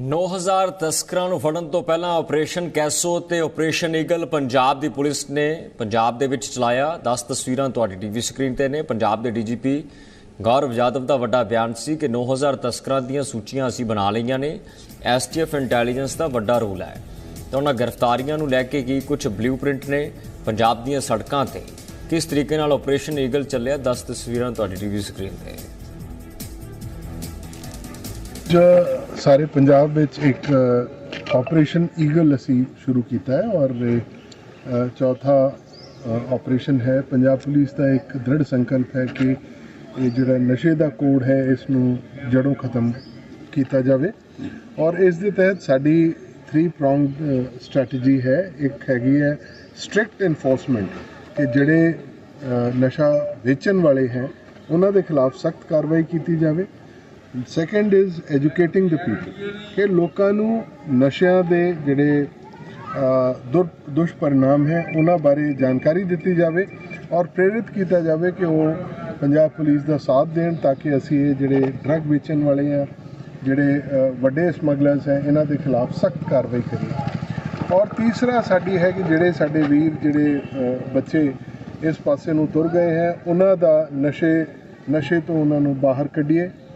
9000 ਤਸਕਰਾਂ ਨੂੰ ਫੜਨ ਤੋਂ ਪਹਿਲਾਂ ਆਪਰੇਸ਼ਨ ਕੈਸੋ ਤੇ ਆਪਰੇਸ਼ਨ ਈਗਲ ਪੰਜਾਬ ਦੀ ਪੁਲਿਸ ਨੇ ਪੰਜਾਬ ਦੇ ਵਿੱਚ ਚਲਾਇਆ। 10 ਤਸਵੀਰਾਂ ਤੁਹਾਡੀ ਟੀਵੀ ਸਕਰੀਨ ਤੇ ਨੇ। ਪੰਜਾਬ ਦੇ ਡੀਜੀਪੀ ਗੌਰਵ ਯਾਦਵ ਦਾ ਵੱਡਾ ਬਿਆਨ ਸੀ ਕਿ 9000 ਤਸਕਰਾਂ ਦੀਆਂ ਸੂਚੀਆਂ ਅਸੀਂ ਬਣਾ ਲਈਆਂ ਨੇ। ਐਸਟੀਐਫ ਇੰਟੈਲੀਜੈਂਸ ਦਾ ਵੱਡਾ ਰੋਲ ਹੈ। ਤਾਂ ਉਹਨਾਂ ਗ੍ਰਿਫਤਾਰੀਆਂ ਨੂੰ ਲੈ ਕੇ ਕੀ ਕੁਝ ਬਲੂਪ੍ਰਿੰਟ ਨੇ ਪੰਜਾਬ ਦੀਆਂ ਸੜਕਾਂ ਤੇ। ਕਿਸ ਤਰੀਕੇ ਨਾਲ ਆਪਰੇਸ਼ਨ ਈਗਲ ਚੱਲਿਆ? 10 ਤਸਵੀਰਾਂ ਤੁਹਾਡੀ ਟੀਵੀ ਸਕਰੀਨ ਤੇ। ਜੋ ਸਾਰੇ ਪੰਜਾਬ ਵਿੱਚ ਇੱਕ ਆਪਰੇਸ਼ਨ ਈਗਲ ਅਸੀਂ ਸ਼ੁਰੂ ਕੀਤਾ ਹੈ ਔਰ ਚੌਥਾ ਆਪਰੇਸ਼ਨ ਹੈ। ਪੰਜਾਬ ਪੁਲਿਸ ਦਾ ਇੱਕ ਦ੍ਰਿੜ ਸੰਕਲਪ ਹੈ ਕਿ ਇਹ ਜਿਹੜਾ ਨਸ਼ੇ ਦਾ ਕੋਡ ਹੈ ਇਸ ਨੂੰ ਜੜੋਂ ਖਤਮ ਕੀਤਾ ਜਾਵੇ। ਔਰ ਇਸ ਦੇ ਤਹਿਤ ਸਾਡੀ 3 ਪ੍ਰੋਂਗ ਸਟ੍ਰੈਟਜੀ ਹੈ। ਇੱਕ ਹੈਗੀ ਹੈ ਸਟ੍ਰਿਕਟ ਐਨਫੋਰਸਮੈਂਟ ਕਿ ਜਿਹੜੇ ਨਸ਼ਾ ਵੇਚਣ ਵਾਲੇ ਹੈ, ਉਹਨਾਂ ਦੇ ਖਿਲਾਫ ਸਖਤ ਕਾਰਵਾਈ ਕੀਤੀ ਜਾਵੇ। Second is educating the people ਕਿ ਲੋਕਾਂ ਨੂੰ ਨਸ਼ਿਆਂ ਦੇ ਜਿਹੜੇ ਦੁਰ, ਦੁਸ਼ਪਰਿਣਾਮ ਹੈ, ਉਹਨਾਂ ਬਾਰੇ ਜਾਣਕਾਰੀ ਦਿੱਤੀ ਜਾਵੇ ਔਰ ਪ੍ਰੇਰਿਤ ਕੀਤਾ ਜਾਵੇ ਕਿ ਉਹ ਪੰਜਾਬ ਪੁਲਿਸ ਦਾ ਸਾਥ ਦੇਣ ਤਾਂ ਕਿ ਅਸੀਂ ਇਹ ਜਿਹੜੇ ਡਰੱਗ ਵੇਚਣ ਵਾਲੇ ਆ, ਜਿਹੜੇ ਵੱਡੇ ਸਮਗਲਰਸ ਹੈ, ਇਹਨਾਂ ਦੇ ਖਿਲਾਫ ਸਖਤ ਕਾਰਵਾਈ ਕਰੀਏ। ਔਰ ਤੀਸਰਾ ਸਾਡੀ ਹੈ ਕਿ ਜਿਹੜੇ ਸਾਡੇ ਵੀਰ, ਜਿਹੜੇ ਬੱਚੇ ਇਸ ਪਾਸੇ ਨੂੰ ਤੁਰ ਗਏ ਹੈ, ਉਹਨਾਂ ਦਾ ਨਸ਼ੇ ਨਸ਼ੇ ਤੋਂ ਉਹਨਾਂ ਨੂੰ ਬਾਹਰ ਕੱਢੀਏ।